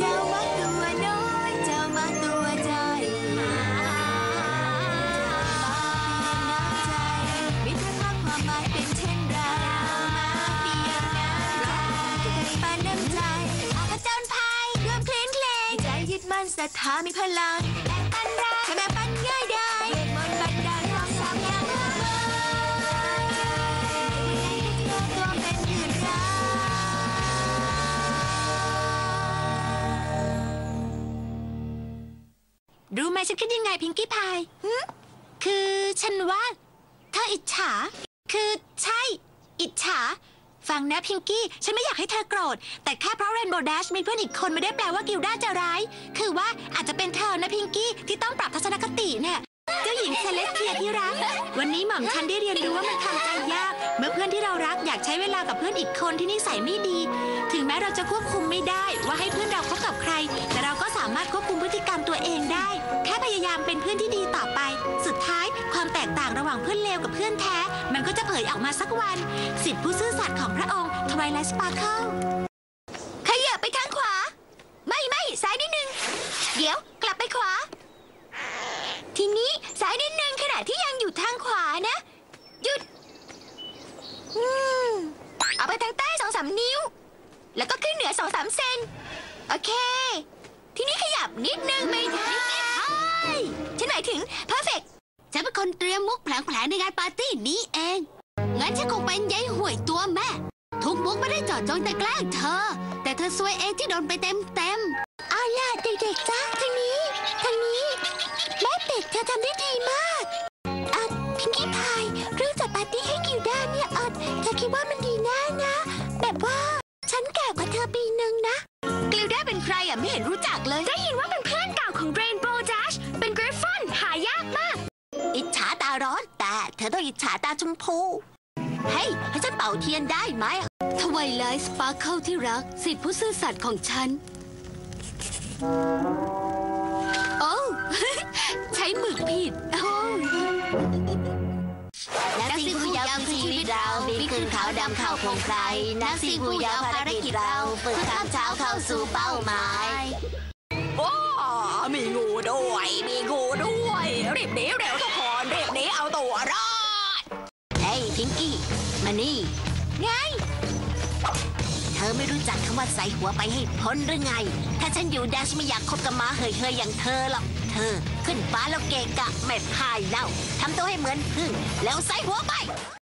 จามักตัวน้อยจามักตัวใจเจ้ามักเพียงน้ำใจมิตรภาพความหมายเป็นเช่นไรเจ้ามักเพียน้ำรักกันปาน้ำใจออกผจญภัยร่วมคลื่นเพลงใจยึดมั่นศรัทธามีพลังแบ่งปัน รู้ไหมฉันคิดยังไงพิงกี้พายคือฉันว่า เธออิจฉา คือใช่ อิจฉา ฟังนะพิงกี้ ฉันไม่อยากให้เธอโกรธ แต่แค่เพราะเรนโบว์ดัชมีเพื่อนอีกคนไม่ได้แปลว่ากิลด้าจะร้าย คือว่าอาจจะเป็นเธอนะพิงกี้ที่ต้องปรับทัศนคติเนี่ยเจ้าหญิงเซเลสเทียที่รัก วันนี้หม่อมฉันได้เรียนรู้ว่ามันทำใจยาก เมื่อเพื่อนที่เรารักอยากใช้เวลากับเพื่อนอีกคนที่นิสัยไม่ดี ถึงแม้เราจะควบคุมไม่ได้ว่าให้เพื่อนเราคบกับใคร แต่เราก็สามารถควบคุมพฤติกรรม เป็นเพื่อนที่ดีต่อไป สุดท้ายความแตกต่างระหว่างเพื่อนเลวกับเพื่อนแท้ มันก็จะเผยออกมาสักวัน สิทธิผู้ซื่อสัตย์ของพระองค์ทวายไลสปาร์เคิลขยับไปทางขวา ไม่ไม่ซ้ายนิดนึง เดี๋ยวกลับไปขวา ทีนี้ซ้ายนิดนึงขณะที่ยังอยู่ทางขวานะ หยุดอืมเอาไปทางใต้สองสามนิ้ว แล้วก็ขึ้นเหนือสองสามเซน โอเค ทีนี้ขยับนิดนึงไม่ได้ฉันายถึง perfect ฉันเป็นคนเตรียมมุกแผลงๆในงานปาร์ตี้นี้เอง งั้นฉันคงเป็นยายห่วยตัวแม่ ทุกมุกไม่ได้เจอดจงแต่แกล้งเธอ แต่เธอซวยเองที่โดนไปเต็มเต็มเอาล่ะเด็กๆจ้าทางนี้ทางนี้แม่เป็ดเธอทำได้ดีมากอัดพิงกี้พายเรื่องจัดปาร์ตี้ให้กิลด้าเนี่ยอัดเธอคิดว่ามันดีแน่นะ แบบว่าฉันแก่กว่าเธอปีหนึ่งนะกิลด้าเป็นใครอะไม่เห็นรู้จักเลย ได้ยินว่าเป็นเพื่อนเก่าของ เธอต้องอิจฉาตาชมพู เฮ้ย ให้ฉันเป่าเทียนได้ไหม ทวายไลท์สปาร์เคิลที่รัก สิทธิผู้ซื่อสัตย์ของฉัน โอ้ ใช้หมึกผิด โอ้นักสิผู้ยาวคือชีวิตเราบินขึ้นเขาดำเข้าพงไพรนักสิผู้ยาวภารกิจเราฝึกข้ามเช้าเข้าสู่เป้าหมายโอ้มีงูด้วย มีงูด้วย รีบหนีเร็วทุกคน รีบหนีเอาตัวรอดเฮ้ย พิงกี้ มานี่ ไง เธอไม่รู้จักคำว่าใส่หัวไปให้พ้นหรือไง ถ้าฉันอยู่ดัชไม่อยากคบกับม้าเฮยเฮยๆอย่างเธอหรอก เธอ ขึ้นฟ้าแล้วเกะกะไม่พายเล่าทำตัวให้เหมือนพึ่งแล้วใส่หัวไป